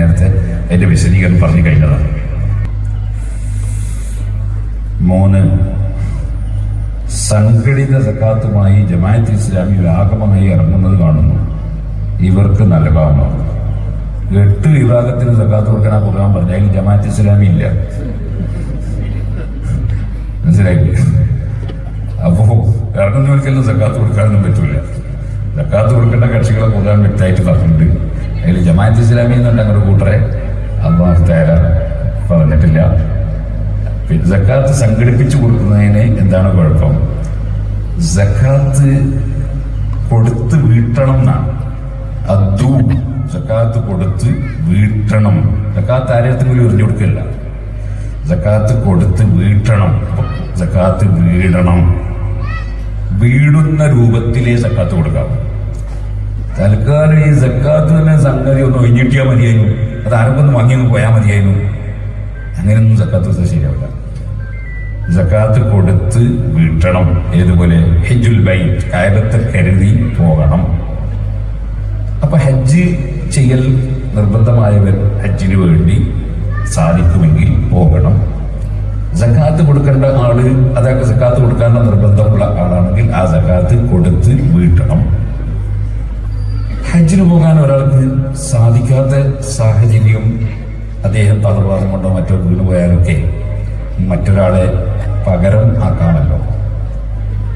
നേരത്തെ അതിന്റെ വിശദീകരണം പറഞ്ഞു കഴിഞ്ഞതാണ്. മൂന്ന് സംഘടിത സക്കാത്തുമായി ജമാഅത്ത് ഇസ്ലാമി വ്യാപകമായി ഇറങ്ങുന്നത് കാണുന്നു. ഇവർക്ക് നൽകാമോ എട്ട് വിഭാഗത്തിന് സക്കാത്ത് കൊടുക്കാൻ ആ പറഞ്ഞാൽ പറഞ്ഞു. അതിൽ ജമാഅത്ത് ഇസ്ലാമി ഇല്ല. മനസ്സിലായി അപ്പോ ഇറങ്ങുന്നവർക്കെല്ലാം സക്കാത്ത് കൊടുക്കാനൊന്നും പറ്റൂല. സക്കാത്ത് കൊടുക്കേണ്ട കക്ഷികളെ കൊടുക്കാൻ വ്യക്തമായിട്ട് പറഞ്ഞിട്ടുണ്ട്. അതിൽ ജമാഅത്ത് ഇസ്ലാമി എന്നുണ്ട് അങ്ങനെ കൂട്ടറെ. അള്ളാഹു തേര പറഞ്ഞിട്ടില്ല. പിന്നെ സക്കാത്ത് സംഘടിപ്പിച്ചു കൊടുക്കുന്നതിന് എന്താണ് കുഴപ്പം? സക്കാത്ത് കൊടുത്ത് വീട്ടണം എന്നാണ്. അതു സക്കാത്ത് കൊടുത്ത് വീട്ടണം. സക്കാത്ത് ആരെങ്കിലും എറിഞ്ഞു കൊടുക്കില്ല സക്കാത്ത് കൊടുത്ത് വീട്ടണം. സക്കാത്ത് വീടണം. വീടുന്ന രൂപത്തിലേ സക്കാത്ത് കൊടുക്കാം തൽക്കാലം ഈ സക്കാത്ത് തന്നെ സംഗതി ഒന്ന് ഒഴിഞ്ഞിട്ടിയാൽ മതിയായിരുന്നു. അത് ആർക്കൊന്ന് വാങ്ങിയൊന്ന് പോയാൽ മതിയായിരുന്നു. അങ്ങനെയൊന്നും സക്കാത്ത് കൊടുത്താൽ ശരിയാവില്ല സക്കാത്ത് കൊടുത്ത് വീട്ടണം ഏതുപോലെ? ഹെജുൽ ബൈ കാര്യത്തെ കരുതി പോകണം. അപ്പൊ ഹജ്ജ് ചെയ്യൽ നിർബന്ധമായവർ ഹജ്ജിന് വേണ്ടി സാധിക്കുമെങ്കിൽ പോകണം. സക്കാത്ത് കൊടുക്കേണ്ട ആൾ അതൊക്കെ സക്കാത്ത് കൊടുക്കാനുള്ള നിർബന്ധമുള്ള ആളാണെങ്കിൽ ആ സക്കാത്ത് കൊടുത്ത് വീട്ടണം ഹജ്ജിന് പോകാൻ ഒരാൾക്ക് സാധിക്കാത്ത സാഹചര്യം അദ്ദേഹം തളർവാദം കൊണ്ടോ മറ്റോ വീണ് പോയാലൊക്കെ മറ്റൊരാളെ പകരം ആക്കാമല്ലോ.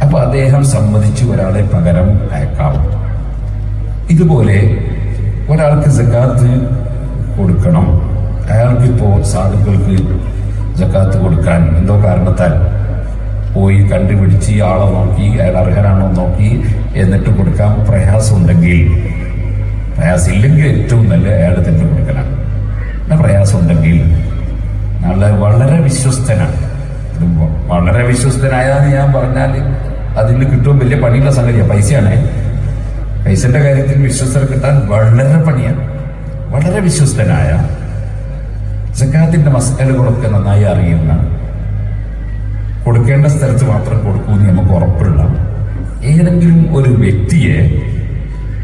അപ്പൊ അദ്ദേഹം സമ്മതിച്ച് ഒരാളെ പകരം അയക്കാം. ഇതുപോലെ ഒരാൾക്ക് ജക്കാത്ത് കൊടുക്കണം. അയാൾക്ക് അയാൾക്കിപ്പോ സാധുക്കൾക്ക് ജക്കാത്ത് കൊടുക്കാൻ എന്തോ കാരണത്താൽ പോയി കണ്ടുപിടിച്ച് ആളെ നോക്കി അയാൾ അർഹനാണോ നോക്കി എന്നിട്ട് കൊടുക്കാൻ പ്രയാസമുണ്ടെങ്കിൽ പ്രയാസമില്ലെങ്കിൽ ഏറ്റവും നല്ല അയാൾ തന്നെ കൊടുക്കലാണ്. പ്രയാസമുണ്ടെങ്കിൽ നല്ല വളരെ വിശ്വസ്തനാണ്. വളരെ വിശ്വസ്തനായാന്ന് ഞാൻ പറഞ്ഞാൽ അതിന് കിട്ടും വലിയ പണിയുള്ള സംഗതിയാണ് പൈസയാണ്. പൈസന്റെ കാര്യത്തിൽ വിശ്വസ്തർ കിട്ടാൻ വളരെ പണിയാണ്. വളരെ വിശ്വസ്തനായ സക്കാത്തിന്റെ മസ്കലുകളൊക്കെ നന്നായി അറിയുന്ന കൊടുക്കേണ്ട സ്ഥലത്ത് മാത്രം കൊടുക്കൂന്ന് നമുക്ക് ഉറപ്പുള്ള ഏതെങ്കിലും ഒരു വ്യക്തിയെ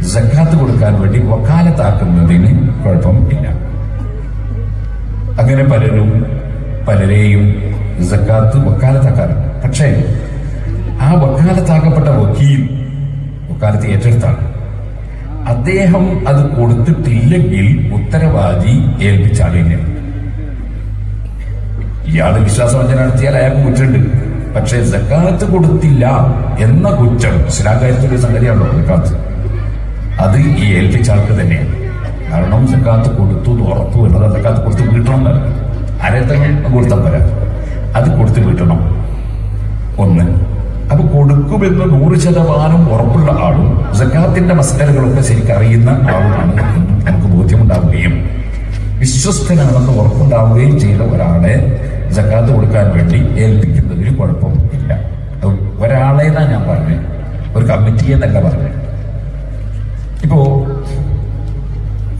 സക്കാത്ത് കൊടുക്കാൻ വേണ്ടി വക്കാലത്താക്കുന്നതിന് കുഴപ്പം ഇല്ല. അങ്ങനെ പലരും പലരെയും ജക്കാത്ത് വക്കാലത്താക്കാറുണ്ട്. പക്ഷേ ആ വക്കാലത്താക്കപ്പെട്ട വക്കീൽ വക്കാലത്ത് ഏറ്റെടുത്താണ്. അദ്ദേഹം അത് കൊടുത്തിട്ടില്ലെങ്കിൽ ഉത്തരവാദി ഏൽപ്പിച്ച ആളിനെ ഇയാൾ വിശ്വാസവഞ്ചന നടത്തിയാൽ അയാൾക്ക് കുറ്റമുണ്ട്. പക്ഷേ ജക്കാത്ത് കൊടുത്തില്ല എന്ന കുറ്റം ഇസ്ലാം കാര്യത്തിലെ സംഗതിയാണല്ലോ സക്കാത്ത്. അത് ഈ ഏൽപ്പിച്ച ആൾക്ക് തന്നെയാണ്. കാരണം സക്കാത്ത് കൊടുത്തു ഉറപ്പ് എന്നത് സക്കാത്ത് കൊടുത്ത് വീട്ടണം ആരെത്തന്നെ കൊടുത്താൽ പോരാ. അത് കൊടുത്ത് വീട്ടണം. ഒന്ന് അപ്പൊ കൊടുക്കുമെന്ന് നൂറ് ശതമാനം ഉറപ്പുള്ള ആളും സക്കാത്തിന്റെ മസലകളൊക്കെ ശരിക്കറിയുന്ന ആളുമാണ് നമുക്ക് ബോധ്യമുണ്ടാവുകയും വിശ്വസ്തനാണെന്ന് ഉറപ്പുണ്ടാവുകയും ചെയ്ത ഒരാളെ ജക്കാത്ത് കൊടുക്കാൻ വേണ്ടി ഏൽപ്പിക്കുന്നതിന് കുഴപ്പം ഇല്ല അത് ഒരാളെ എന്നാ ഞാൻ പറഞ്ഞത്. ഒരു കമ്മിറ്റിയെന്നല്ല പറഞ്ഞത്. ഇപ്പോ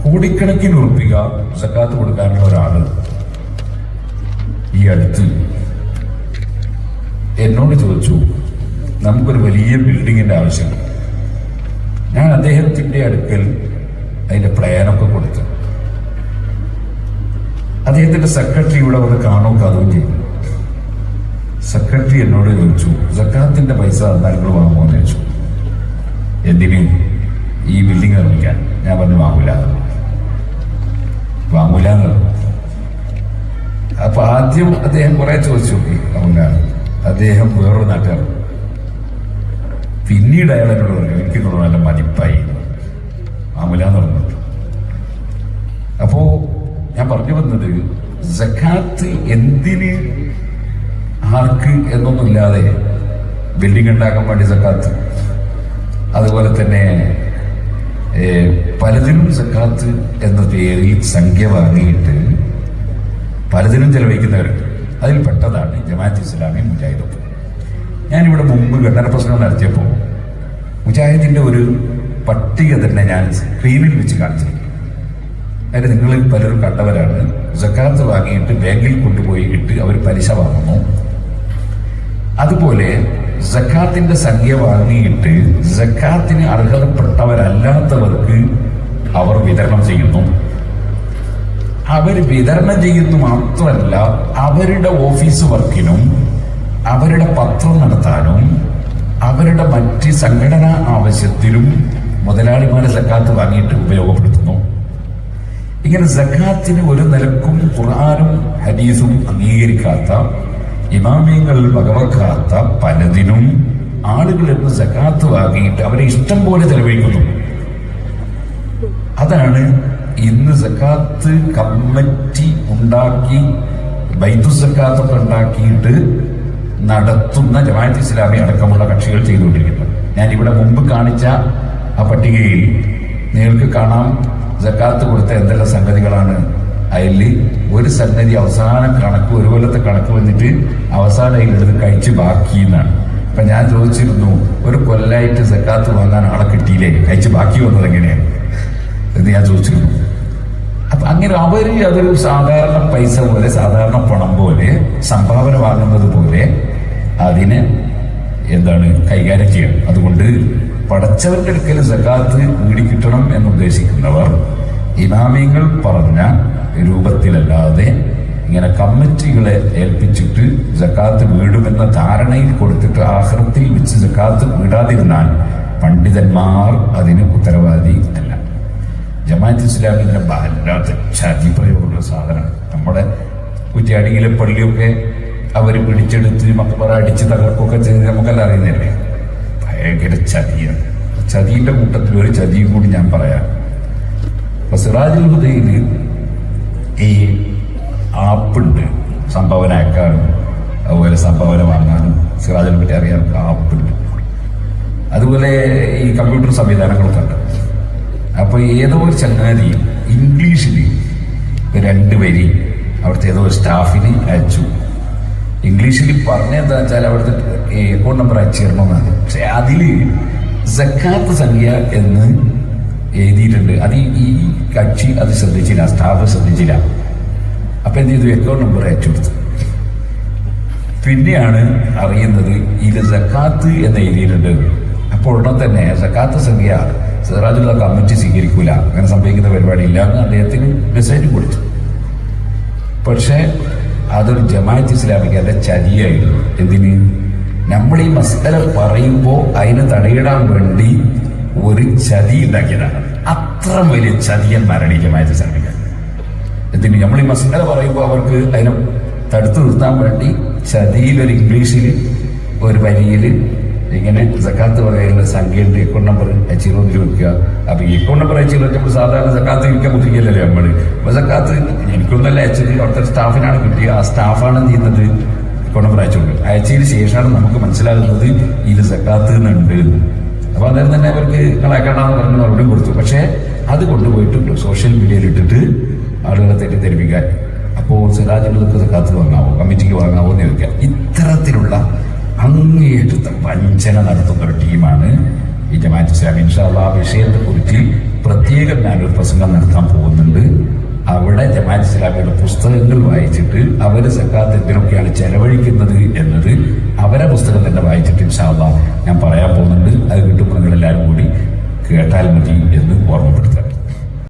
കോടിക്കണക്കിന് ഉറപ്പിക സക്കാത്ത് കൊടുക്കാനുള്ള ഒരാൾ ഈ അടുത്ത് എന്നോട് ചോദിച്ചു നമുക്കൊരു വലിയ ബിൽഡിങ്ങിന്റെ ആവശ്യം. ഞാൻ അദ്ദേഹത്തിന്റെ അടുക്കൽ അതിന്റെ പ്ലാനൊക്കെ കൊടുത്തു. അദ്ദേഹത്തിന്റെ സെക്രട്ടറി ഇവിടെ വന്ന് കാണും കഥവും ചെയ്തു. സെക്രട്ടറി എന്നോട് ചോദിച്ചു സക്കാത്തിന്റെ പൈസ നിങ്ങൾ വാങ്ങുമെന്ന് ചോദിച്ചു. എന്തിന്? ഈ ബിൽഡിംഗ് നിർമ്മിക്കാൻ. ഞാൻ പറഞ്ഞു വാങ്ങൂല. വാങ്ങൂല അപ്പൊ ആദ്യം അദ്ദേഹം കുറെ ചോദിച്ചു വാങ്ങൂല അദ്ദേഹം വേറൊരു നാട്ടുകാർ പിന്നീട് അയാൾ എന്നോട് പറഞ്ഞു എനിക്ക് നല്ല മതിപ്പായി. വാങ്ങൂല എന്ന് പറഞ്ഞു. അപ്പോ ഞാൻ പറഞ്ഞു വന്നത് സക്കാത്ത് എന്തിന് ആർക്ക് എന്നൊന്നുമില്ലാതെ ബിൽഡിംഗ് ഉണ്ടാക്കാൻ വേണ്ടി സക്കാത്ത് അതുപോലെ തന്നെ പലതിനും സക്കാത്ത് എന്ന പേരിൽ സംഖ്യ വാങ്ങിയിട്ട് പലതിനും ചെലവഴിക്കുന്നവരുണ്ട്. അതിൽ പെട്ടതാണ് ജമാഅത്ത് ഇസ്ലാമി മുജാഹിദൊക്കെ. ഞാനിവിടെ മുമ്പ് ഘടന പ്രശ്നം നടത്തിയപ്പോൾ മുജാഹിദിന്റെ ഒരു പട്ടിക തന്നെ ഞാൻ സ്ക്രീനിൽ വെച്ച് കാണിച്ചിരിക്കും അതിന് നിങ്ങളിൽ പലരും കണ്ടവരാണ്. സക്കാത്ത് വാങ്ങിയിട്ട് ബാങ്കിൽ കൊണ്ടുപോയി ഇട്ട് അവർ പലിശ വാങ്ങുന്നു. അതുപോലെ ജക്കാത്തിന്റെ സംഖ്യ വാങ്ങിയിട്ട് ജക്കാത്തിന് അർഹതപ്പെട്ടവരല്ലാത്തവർക്ക് അവർ വിതരണം ചെയ്യുന്നു. അവർ വിതരണം ചെയ്യുന്നു മാത്രമല്ല അവരുടെ ഓഫീസ് വർക്കിനും അവരുടെ പത്രം നടത്താനും അവരുടെ മറ്റ് സംഘടനാ ആവശ്യത്തിലും മുതലാളിമാരെ സക്കാത്ത് വാങ്ങിയിട്ട് ഉപയോഗപ്പെടുത്തുന്നു. ഇങ്ങനെ സക്കാത്തിന് ഒരു നിലക്കും ഖുർആാനും ഹദീസും അംഗീകരിക്കാത്ത ഇമാമിയങ്ങൾ വകവെക്കാത്ത പലതിനും ആളുകൾ എന്ന് സക്കാത്ത് വാങ്ങിയിട്ട് അവരെ ഇഷ്ടം പോലെ ചെലവഴിക്കുന്നു അതാണ് ഇന്ന് സക്കാത്ത് കമ്മിറ്റി ഉണ്ടാക്കി ബൈദു സക്കാത്തൊക്കെ ഉണ്ടാക്കിയിട്ട് നടത്തുന്ന ജമാഅത്ത് ഇസ്ലാമി അടക്കമുള്ള കക്ഷികൾ ചെയ്തുകൊണ്ടിരിക്കുന്നത്. ഞാൻ ഇവിടെ മുമ്പ് കാണിച്ച ആ പട്ടികയിൽ നിങ്ങൾക്ക് കാണാം സക്കാത്ത് കൊടുത്ത എന്തെല്ലാം സംഗതികളാണ്. അതിൽ ഒരു സംഗതി അവസാനം കണക്ക് ഒരു കൊല്ലത്തെ കണക്ക് വന്നിട്ട് അവസാനം അതിലെടുത്ത് കഴിച്ച് ബാക്കി എന്നാണ് അപ്പൊ ഞാൻ ചോദിച്ചിരുന്നു ഒരു കൊല്ലായിട്ട് സക്കാത്ത് വാങ്ങാൻ ആളെ കിട്ടിയില്ലേ? കഴിച്ച് ബാക്കി വന്നത് എങ്ങനെയാണ്? എന്ന് ഞാൻ ചോദിച്ചിരുന്നു. അപ്പൊ അങ്ങനെ അവർ അതൊരു സാധാരണ പൈസ പോലെ സാധാരണ പണം പോലെ സംഭാവന വാങ്ങുന്നത് പോലെ അതിനെ എന്താണ് കൈകാര്യം ചെയ്യണം. അതുകൊണ്ട് പടച്ചവന്റെ അടുക്കൽ സക്കാത്ത് കിട്ടണം എന്ന് ഉദ്ദേശിക്കുന്നവർ ഇമാമിയങ്ങൾ പറഞ്ഞ രൂപത്തിലല്ലാതെ ഇങ്ങനെ കമ്മിറ്റികളെ ഏൽപ്പിച്ചിട്ട് ജക്കാത്ത് വീടുമെന്ന ധാരണയിൽ കൊടുത്തിട്ട് ആഹൃത്തിൽ വെച്ച് ജക്കാത്ത് വീടാതിരുന്നാൽ പണ്ഡിതന്മാർ അതിന് ഉത്തരവാദി അല്ല. ജമാഅത്ത് ഇസ്ലാമിന്റെ വല്ലാത്ത ചതിപ്രയോഗമുള്ള സാധനം നമ്മുടെ കുറ്റിയാടിയിലെ പള്ളിയൊക്കെ അവർ പിടിച്ചെടുത്ത് മക്ബറ അടിച്ച് തകർക്കൊക്കെ ചെയ്ത് നമുക്കെല്ലാം അറിയുന്നില്ലേ ഭയങ്കര ചതിയാണ്. ചതിയുടെ കൂട്ടത്തിൽ ഒരു ചതിയും കൂടി ഞാൻ പറയാം. സിറാജുൽ ഹുദയിൽ ഈ ആപ്പുണ്ട്. സംഭാവന അയക്കാനും അതുപോലെ സംഭാവന വാങ്ങാനും സിറാജിനെ പറ്റി അറിയാൻ ആപ്പുണ്ട്. അതുപോലെ ഈ കമ്പ്യൂട്ടർ സംവിധാനങ്ങളൊക്കെ ഉണ്ട് അപ്പോൾ ഏതോ ഒരു ചങ്ങാതി ഇംഗ്ലീഷിൽ രണ്ട് വരി അവിടുത്തെ ഏതോ സ്റ്റാഫിന് അയച്ചു. ഇംഗ്ലീഷിൽ പറഞ്ഞെന്താ വെച്ചാൽ അവിടുത്തെ അക്കൗണ്ട് നമ്പർ അയച്ചു തരണമെന്നാണ്. പക്ഷെ അതിൽ സക്കാത്ത് സംഖ്യ എന്ന് എഴുതിയിട്ടുണ്ട്. അത് ഈ- കക്ഷി അത് ശ്രദ്ധിച്ചില്ല സ്റ്റാഫ് ശ്രദ്ധിച്ചില്ല. അപ്പൊ എന്ത് ചെയ്തു? അക്കൗണ്ട് നമ്പർ അയച്ചു കൊടുത്തു. പിന്നെയാണ് അറിയുന്നത് ഇത് സക്കാത്ത് എന്ന് എഴുതിയിട്ടുണ്ട്. അപ്പോൾ ഉടനെ തന്നെ സക്കാത്ത് സംഖ്യ സിറാജുള്ള കമ്മിറ്റി സ്വീകരിക്കൂല. അങ്ങനെ സംഭവിക്കുന്ന പരിപാടി ഇല്ല എന്ന് അദ്ദേഹത്തിന് മെസ്സേജ് കൊടുത്തു. പക്ഷേ അതൊരു ജമാഅത്ത് ഇസ്ലാമിക്കാരുടെ ചതിയായിരുന്നു. എന്തിന്? നമ്മൾ ഈ മസ്കല പറയുമ്പോൾ അതിനെ തടയിടാൻ വേണ്ടി ഒരു ചതി ഉണ്ടാക്കിയതാണ് അത്ര വലിയ ചതിയൻ മരണീയമായത് ഇസ്ലാമിക്കാർ എന്തിന് നമ്മൾ ഈ മസ്കല പറയുമ്പോൾ അവർക്ക് അതിനെ തടുത്തു നിർത്താൻ വേണ്ടി ചതിയിൽ ഒരു ഇംഗ്ലീഷിൽ ഒരു വരിയിൽ ഇങ്ങനെ സക്കാത്ത് പറയാനുള്ള സംഖ്യയുണ്ട്. അക്കൗണ്ട് നമ്പർ അച്ചീറോ ചോദിക്കുക. അപ്പൊ ഈ അക്കൗണ്ട് നമ്പർ അച്ചീറോ നമ്മൾ സാധാരണ സക്കാത്ത് ചോദിക്കാൻ കുട്ടിക്കല്ലേ നമ്മൾ അപ്പൊ സക്കാത്ത് എനിക്കൊന്നല്ല അയച്ചത്. അവിടുത്തെ സ്റ്റാഫിനാണ് കിട്ടിയത് ആ സ്റ്റാഫാണ് ചെയ്യുന്നത്? അക്കൗണ്ട് നമ്പർ അയച്ചു കൊടുക്കുക അയച്ചതിന് ശേഷമാണ് നമുക്ക് മനസ്സിലാകുന്നത് ഇത് സക്കാത്ത് എന്നുണ്ട് അപ്പൊ അന്നേരം തന്നെ അവർക്ക് കളയക്കണ്ടെന്ന് പറഞ്ഞ് മറുപടി കൊടുത്തു. പക്ഷേ അത് കൊണ്ടുപോയിട്ട് സോഷ്യൽ മീഡിയയിൽ ഇട്ടിട്ട് ആളുകളെ തെറ്റിദ്ധരിപ്പിക്കാൻ അപ്പോൾ സിറാജുള്ളതൊക്കെ കാത്ത് വാങ്ങാവോ കമ്മിറ്റിക്ക് വാങ്ങാവോ എന്ന് ചോദിക്കാം. ഇത്തരത്തിലുള്ള അങ്ങേയറ്റത്തെ വഞ്ചന നടത്തുന്ന ഒരു ടീമാണ് ഈ ജമാഅത്ത് ഇസ്ലാമി. ഇൻഷാല്ല ആ വിഷയത്തെ കുറിച്ച് പ്രത്യേകം ഞാനൊരു പ്രസംഗം നടത്താൻ പോകുന്നുണ്ട്. അവിടെ ജമാഅത്ത് ഇസ്ലാമിയുടെ പുസ്തകങ്ങൾ വായിച്ചിട്ട് അവർ സക്കാത്ത് എന്തിനൊക്കെയാണ് ചെലവഴിക്കുന്നത് എന്നത് അവരെ പുസ്തകം തന്നെ വായിച്ചിട്ട് ഇൻഷാല്ല ഞാൻ പറയാൻ പോകുന്നുണ്ട്. അത് കിട്ടുമ്പോൾ കൂടി കേട്ടാൽ മതി എന്ന് ഓർമ്മപ്പെടുത്തുക.